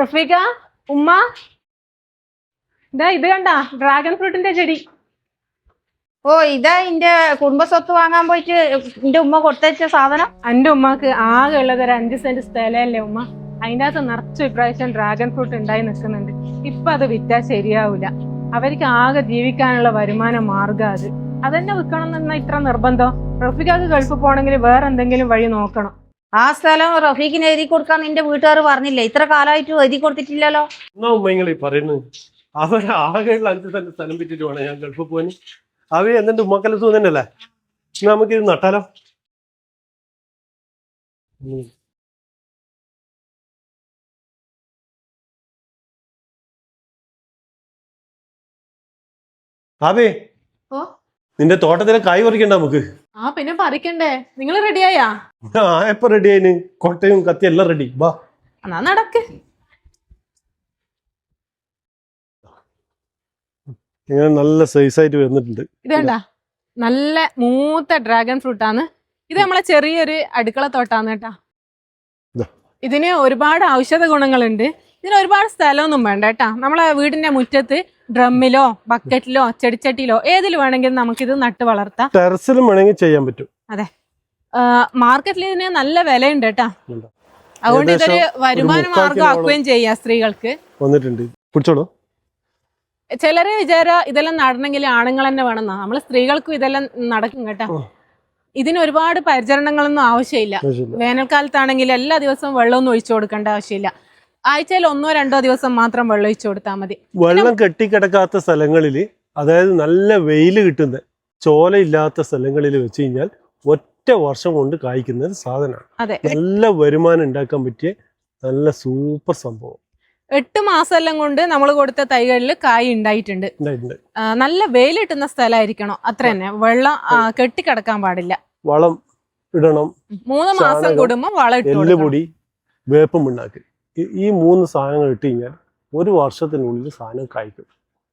റഫീഖ ഉമ്മ. ഇതാ ഇത് കണ്ട ഡ്രാഗൺ ഫ്രൂട്ടിന്റെ ചെടി. ഓ ഇതാ ഇന്റെ കുടുംബസ്വത്ത് വാങ്ങാൻ പോയിട്ട് എന്റെ ഉമ്മ കൊടുത്തുവെച്ച സാധനം? എന്റെ ഉമ്മക്ക് ആകെ ഉള്ളത് ഒരു അഞ്ച് സെന്റ് സ്ഥലമല്ലേ ഉമ്മ. അതിന്റെ അകത്ത് നിറച്ചു ഇപ്രാവശ്യം ഡ്രാഗൺ ഫ്രൂട്ട് ഉണ്ടായി നിൽക്കുന്നുണ്ട്. ഇപ്പൊ അത് വിറ്റാ ശരിയാവൂല. അവർക്ക് ആകെ ജീവിക്കാനുള്ള വരുമാന മാർഗം അത്. അതന്നെ വിൽക്കണം എന്ന ഇത്ര നിർബന്ധം? റഫിക്കാക്ക് ഗൾഫ് പോണെങ്കിൽ വേറെ എന്തെങ്കിലും വഴി നോക്കണം. ആ സ്ഥലം റഫീഖിന് എഴുതി കൊടുക്കാൻ നിന്റെ വീട്ടുകാർ പറഞ്ഞില്ലേ? ഇത്ര കാലമായിട്ട് എഴുതി കൊടുത്തിട്ടില്ലല്ലോ. എന്നാ പറയുന്നത് അഞ്ച് തന്നെ സ്ഥലം വിറ്റിട്ട് വേണം ഞാൻ ഗൾഫ് അവ എന്നിട്ട് ഉമ്മക്കല നട്ടാലോ. ഓ? നിന്റെ തോട്ടത്തിലെ കായ് പറിക്കണ്ട നമുക്ക്. ആ പിന്നെ പറിക്കണ്ടേ? നിങ്ങൾ റെഡിയായാ? ആ എപ്പോ റെഡി ആയിന്? കൊട്ടയും കത്തി എല്ലാം റെഡി വാ. എന്നാ നടക്ക്. ഇങ്ങനെ നല്ല സൈസ് ആയിട്ട് വരുന്നിട്ടുണ്ട്. ഇത് കണ്ട? നല്ല മൂത്ത ഡ്രാഗൺ ഫ്രൂട്ട് ആണ്. ഇത് നമ്മളെ ചെറിയൊരു അടുക്കള തോട്ടാന്ന് കേട്ടാ. ഇതാ. ഇതിന് ഒരുപാട് ഔഷധ ഗുണങ്ങളുണ്ട്. ഇതിന് ഒരുപാട് സ്ഥലമൊന്നും വേണ്ട കേട്ടാ. നമ്മളെ വീടിന്റെ മുറ്റത്ത് ഡ്രമ്മിലോ ബക്കറ്റിലോ ചെടിച്ചട്ടിയിലോ ഏതിൽ വേണമെങ്കിലും നമുക്കിത് നട്ട് വളർത്താം. ടെറസിലും വേണമെങ്കിൽ ചെയ്യാൻ പറ്റും. അതെ. മാർക്കറ്റിൽ ഇതിന് നല്ല വിലയുണ്ട് കേട്ടാ. അതുകൊണ്ട് ഇതൊരു വരുമാന മാർഗം. ആക്കുകയും ചെയ്യാം സ്ത്രീകൾക്ക്. വന്നിട്ടുണ്ട്. പിടിച്ചോളൂ ചിലര് വിചാര ഇതെല്ലാം നടണമെങ്കിൽ ആണുങ്ങൾ തന്നെ വേണം നമ്മൾ സ്ത്രീകൾക്കും ഇതെല്ലാം നടക്കും കേട്ടാ. ഇതിന് ഒരുപാട് പരിചരണങ്ങളൊന്നും ആവശ്യമില്ല. വേനൽക്കാലത്താണെങ്കിൽ എല്ലാ ദിവസവും വെള്ളമൊന്നും ഒഴിച്ചു കൊടുക്കേണ്ട ആവശ്യമില്ല. ആഴ്ചയിൽ ഒന്നോ രണ്ടോ ദിവസം മാത്രം വെള്ളം ഒഴിച്ചു കൊടുത്താൽ മതി വെള്ളം കെട്ടിക്കിടക്കാത്ത സ്ഥലങ്ങളിൽ അതായത് നല്ല വെയിൽ കിട്ടുന്ന ചോലയില്ലാത്ത സ്ഥലങ്ങളിൽ വെച്ച് കഴിഞ്ഞാൽ ഒറ്റ വർഷം കൊണ്ട് കായ്ക്കുന്ന ഒരു സാധനമാണ്. നല്ല വരുമാനം ഉണ്ടാക്കാൻ പറ്റിയ നല്ല സൂപ്പർ സംഭവം. എട്ട് മാസമെല്ലാം കൊണ്ട് നമ്മൾ കൊടുത്ത തൈകളിൽ കായ് ഉണ്ടായിട്ടുണ്ട്. നല്ല വെയിൽ കിട്ടുന്ന സ്ഥലമായിരിക്കണം. അത്ര തന്നെ. വെള്ളം കെട്ടിക്കിടക്കാൻ പാടില്ല. വളം ഇടണം. മൂന്ന് മാസം കൂടുമ്പോൾ വളം ഇട്ടു വേപ്പും പിണ്ണാക്ക് ഈ- മൂന്ന് സാധനങ്ങൾ ഇട്ട് കഴിഞ്ഞാൽ ഒരു വർഷത്തിനുള്ളിൽ സാധനം കായ്ക്കും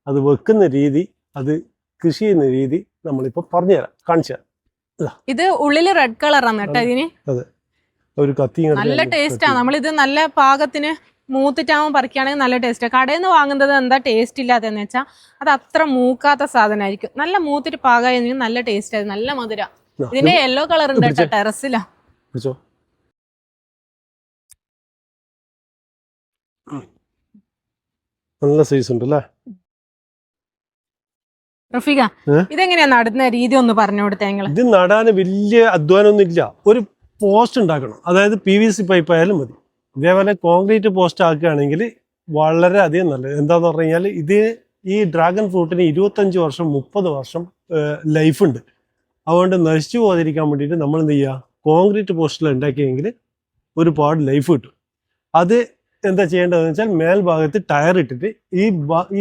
അത് വെക്കുന്ന രീതി അത് കൃഷി ചെയ്യുന്ന രീതി നമ്മളിപ്പോൾ പറഞ്ഞുതരാം കാണിച്ചു തരാം ഇത് ഉള്ളിൽ റെഡ് കളറാണ് കേട്ടോ ഇതിന്. ഒരു കത്തി നല്ല ടേസ്റ്റ് ടേസ്റ്റാ നമ്മളിത് നല്ല പാകത്തിന് മൂത്തിട്ടാവുമ്പോൾ പറിക്കുകയാണെങ്കിൽ നല്ല ടേസ്റ്റ് കടയിൽ നിന്ന് വാങ്ങുന്നത് എന്താ ടേസ്റ്റ് ഇല്ലാത്തതെന്ന് വെച്ചാൽ അത് അത്ര മൂക്കാത്ത സാധനമായിരിക്കും. നല്ല മൂത്തിട്ട് പാകമായിരുന്നെങ്കിൽ നല്ല ടേസ്റ്റ് ആയിരുന്നു നല്ല മധുര. ഇതിന്റെ യെല്ലോ കളർ ഉണ്ട് കേട്ടോ. ടെറസിലാ നല്ല സൈസ് ഉണ്ട് അല്ലേ റഫീഖ ഏ? ഇതെങ്ങനെയാ നടുന്ന രീതി ഒന്ന് പറഞ്ഞു കൊടുത്തേ ഇത് നടാൻ വലിയ അധ്വാനമൊന്നും ഇല്ല. ഒരു പോസ്റ്റ് ഉണ്ടാക്കണം. അതായത് പി വി സി പൈപ്പ് ആയാലും മതി. ഇതേപോലെ കോൺക്രീറ്റ് പോസ്റ്റ് ആക്കുകയാണെങ്കിൽ വളരെ അധികം നല്ലത്. എന്താന്ന് പറഞ്ഞു കഴിഞ്ഞാൽ ഇത് ഈ ഡ്രാഗൺ ഫ്രൂട്ടിന് ഇരുപത്തഞ്ച് വർഷം മുപ്പത് വർഷം ലൈഫ് ഉണ്ട്. അതുകൊണ്ട് നശിച്ചു പോകാതിരിക്കാൻ വേണ്ടിയിട്ട് നമ്മൾ എന്ത് ചെയ്യുക കോൺക്രീറ്റ് പോസ്റ്റിൽ ഉണ്ടാക്കിയെങ്കിൽ ഒരുപാട് ലൈഫ് കിട്ടും. അത് എന്താ ചെയ്യേണ്ടതെന്ന് വെച്ചാൽ മേൽഭാഗത്ത് ടയർ ഇട്ടിട്ട് ഈ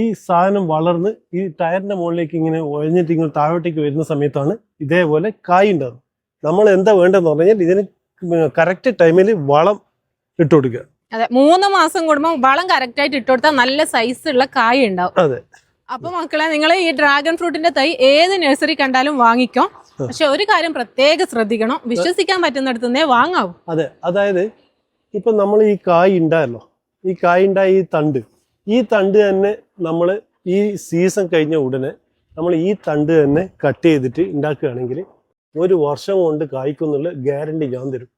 ഈ സാധനം വളർന്ന് ഈ ടയറിന്റെ മുകളിലേക്ക് ഇങ്ങനെ ഒഴിഞ്ഞിട്ട് ഇങ്ങനെ താഴോട്ടേക്ക് വരുന്ന സമയത്താണ് ഇതേപോലെ കായ് ഉണ്ടാകുന്നത് നമ്മൾ എന്താ വേണ്ടതെന്ന് പറഞ്ഞാൽ ഇതിന് കറക്റ്റ് ടൈമിൽ വളം ഇട്ട് കൊടുക്കുക. അതെ മൂന്ന് മാസം കൂടുമ്പോൾ വളം കറക്റ്റ് ആയിട്ട് ഇട്ട് കൊടുത്താൽ നല്ല സൈസ് ഉള്ള കായ ഉണ്ടാവും. അതെ. അപ്പൊ മക്കളെ നിങ്ങൾ ഈ ഡ്രാഗൺ ഫ്രൂട്ടിന്റെ തൈ ഏത് നഴ്സറി കണ്ടാലും വാങ്ങിക്കോ. പക്ഷെ ഒരു കാര്യം പ്രത്യേകം ശ്രദ്ധിക്കണം. വിശ്വസിക്കാൻ പറ്റുന്നിടത്തുനിന്നേ വാങ്ങാവൂ. അതെ അതായത് ഇപ്പൊ നമ്മൾ ഈ കായ് ഉണ്ടായല്ലോ. ഈ കായുണ്ടായ ഈ തണ്ട്. ഈ തണ്ട് തന്നെ നമ്മൾ ഈ സീസൺ കഴിഞ്ഞ ഉടനെ നമ്മൾ ഈ തണ്ട് തന്നെ കട്ട് ചെയ്തിട്ട് ഉണ്ടാക്കുകയാണെങ്കിൽ ഒരു വർഷം കൊണ്ട് കായ്ക്കുന്നുള്ള ഗ്യാരണ്ടി ഞാൻ തരും.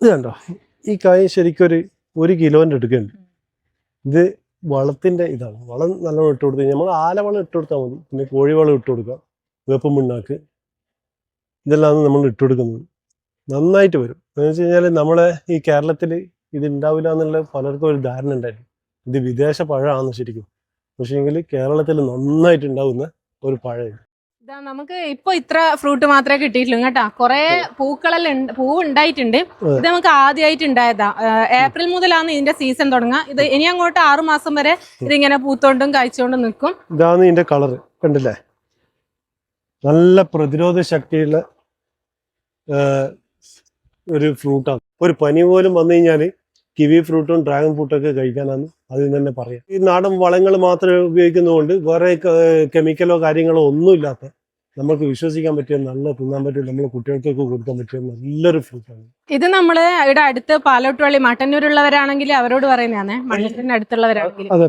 ഇത് കണ്ടോ? ഈ കായ് ശരിക്കും ഒരു കിലോന്റെ എടുക്കുന്നുണ്ട് ഇത് വളത്തിന്റെ ഇതാണ്. വളം നല്ലോണം ഇട്ട് കൊടുത്തു നമ്മൾ ആലവളം ഇട്ട് കൊടുത്താൽ മതി. പിന്നെ കോഴിവളം ഇട്ട് കൊടുക്കാം വേപ്പം പിണ്ണാക്ക്. ഇതെല്ലാം നമ്മൾ ഇട്ട് കൊടുക്കുന്നത്. നന്നായിട്ട് വരും. എന്ന് വെച്ച് കഴിഞ്ഞാൽ നമ്മളെ ഈ കേരളത്തിൽ ഇത് ഉണ്ടാവില്ല എന്നുള്ള പലർക്കും ഒരു ധാരണ ഉണ്ടായിരുന്നു. ഇത് വിദേശ പഴമാണെന്ന് ശരിക്കും. പക്ഷേങ്കിൽ കേരളത്തിൽ നന്നായിട്ട് ഉണ്ടാവുന്ന ഒരു പഴം നമുക്ക് ഇപ്പൊ ഇത്ര ഫ്രൂട്ട് മാത്രമേ കിട്ടിയിട്ടുള്ളൂ കേട്ടാ. കുറെ പൂക്കളെല്ലാം പൂ പൂവ് ഉണ്ടായിട്ടുണ്ട് ഇത് നമുക്ക് ആദ്യമായിട്ട് ഉണ്ടായതാ. ഏപ്രിൽ മുതലാണ് ഇതിന്റെ സീസൺ തുടങ്ങുക. ഇത് ഇനി അങ്ങോട്ട് ആറു മാസം വരെ ഇതിങ്ങനെ പൂത്തോണ്ടും കഴിച്ചോണ്ടും നിൽക്കും. ഇതാണ് ഇതിന്റെ കളർ കണ്ടില്ലേ? നല്ല പ്രതിരോധ ശക്തിയുള്ള ഒരു ഫ്രൂട്ടാണ്. ഒരു പനി പോലും വന്നു കഴിഞ്ഞാൽ കിവി ഫ്രൂട്ടും ഡ്രാഗൺ ഫ്രൂട്ടും ഒക്കെ കഴിക്കാനാണ് അതിൽ തന്നെ പറയാം. ഈ നാടൻ വളങ്ങൾ മാത്രമേ ഉപയോഗിക്കുന്നതുകൊണ്ട് വേറെ കെമിക്കലോ കാര്യങ്ങളോ ഒന്നുമില്ലാത്ത നമുക്ക് വിശ്വസിക്കാൻ പറ്റിയ നല്ല തിന്നാൻ പറ്റിയ നമ്മളെ കുട്ടികൾക്കൊക്കെ കൊടുക്കാൻ പറ്റിയ നല്ലൊരു ഫ്രൂട്ടാണ്. ഇത് നമ്മൾ ഇവിടെ അടുത്ത് പാലോട്ടുവള്ളി മട്ടന്നൂരുള്ളവരാണെങ്കിൽ അവരോട് പറയുന്നതാണ്. അടുത്തുള്ളവരാണെങ്കിൽ അതെ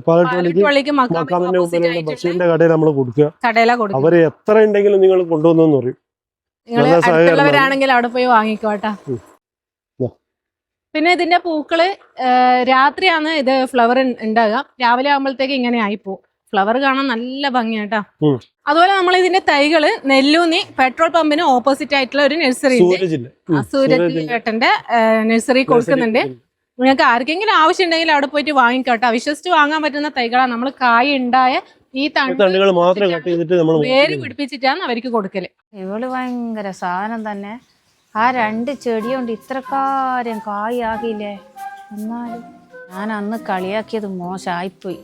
മക്കാമിന്റെ ബഷീറിന്റെ കടയിൽ നമ്മൾ കൊടുക്കുക. കടയില കൊടുക്കും അവർ എത്ര ഉണ്ടെങ്കിലും നിങ്ങൾ കൊണ്ടുവന്നു പറയും. നല്ല സഹകരണമാണ്. അടുത്തുള്ളവരാണെങ്കിൽ അവിടെ പോയി വാങ്ങിക്കോട്ടാ ഉം. പിന്നെ ഇതിന്റെ പൂക്കൾ രാത്രിയാണ് ഇത് ഫ്ലവർ ഉണ്ടാകുക രാവിലെ ആകുമ്പോഴത്തേക്ക് ഇങ്ങനെ ആയിപ്പോ ഫ്ലവർ കാണാൻ നല്ല ഭംഗിയാട്ടാ ഉം. അതുപോലെ നമ്മൾ ഇതിന്റെ തൈകൾ നെല്ലൂന്നി പെട്രോൾ പമ്പിന് ഓപ്പോസിറ്റ് ആയിട്ടുള്ള ഒരു നഴ്സറി ഉണ്ട് സൂരജിന്റെ. ആ, സൂരജ് ഏട്ടന്റെ നഴ്സറി കൊടുക്കുന്നുണ്ട്. നിങ്ങൾക്ക് ആർക്കെങ്കിലും ആവശ്യം ഉണ്ടെങ്കിൽ അവിടെ പോയിട്ട് വാങ്ങിക്കോട്ടെ വിശ്വസിച്ച് വാങ്ങാൻ പറ്റുന്ന തൈകളാണ് നമ്മൾ കായ ഉണ്ടായ ഈ തണ്ട് തണ്ടുകൾ മാത്രം കട്ട് ചെയ്തിട്ട് നമ്മൾ വേര് പിടിപ്പിച്ചിട്ടാണ് അവർക്ക് കൊടുക്കൽ. ഇവൾ ഭയങ്കര സാധനം തന്നെ. ആ രണ്ട് ചെടി കൊണ്ട് ഇത്രക്കാര്യം കായാകില്ലേ എന്നാലും ഞാൻ അന്ന് കളിയാക്കിയത് മോശമായിപ്പോയി